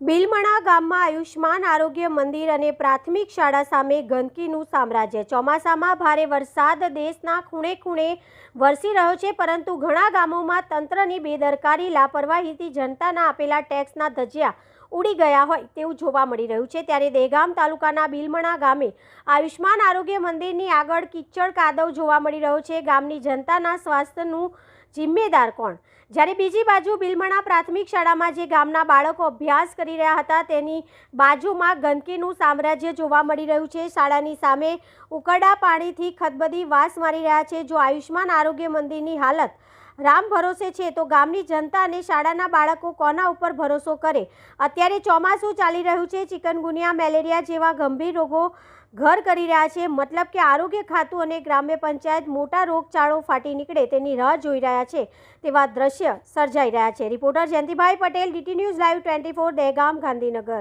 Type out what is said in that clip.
બિલમણા ગામમાં આયુષ્માન આરોગ્ય મંદિર અને પ્રાથમિક શાળા સામે ગંદકીનું સામ્રાજ્ય. ચોમાસામાં ભારે વરસાદ, દેશના ખૂણે ખૂણે વરસી રહ્યો છે, પરંતુ ઘણા ગામોમાં તંત્રની બેદરકારી, લાપરવાહીથી જનતાના આપેલા ટેક્સના ધજિયા ઉડી ગયા હોય તેવું જોવા મળી રહ્યું છે. ત્યારે દહેગામ તાલુકાના બિલમણા ગામે આયુષ્માન આરોગ્ય મંદિરની આગળ કિચડ કાદવ જોવા મળી રહ્યો છે. ગામની જનતાના સ્વાસ્થ્યનું જિમ્મેદાર કોણ? જ્યારે બીજી બાજુ બિલમણા પ્રાથમિક શાળામાં જે ગામના બાળકો અભ્યાસ કરી રહ્યા હતા, તેની બાજુમાં ગંદકીનું સામ્રાજ્ય જોવા મળી રહ્યું છે. શાળાની સામે ઉકરડા પાણીથી ખદબદી વાસ મારી રહ્યા છે. જો આયુષ્માન આરોગ્ય મંદિરની હાલત રામ ભરોસે છે તો ગામની જનતા અને શાળાના બાળકો કોના ઉપર ભરોસો કરે? અત્યારે ચોમાસું ચાલી રહ્યું છે, ચિકનગુનિયા મેલેરિયા જેવા ગંભીર રોગો ઘર કરી રહ્યા છે. મતલબ કે આરોગ્ય ખાતું અને ગ્રામ્ય પંચાયત મોટા રોગચાળો ફાટી નીકળે તેની રાહ જોઈ રહ્યા છે, તેવા દ્રશ્ય સર્જાઈ રહ્યા છે. Reporter Jayantibhai Patel, DT news live twenty four Dehgam, Gandhinagar.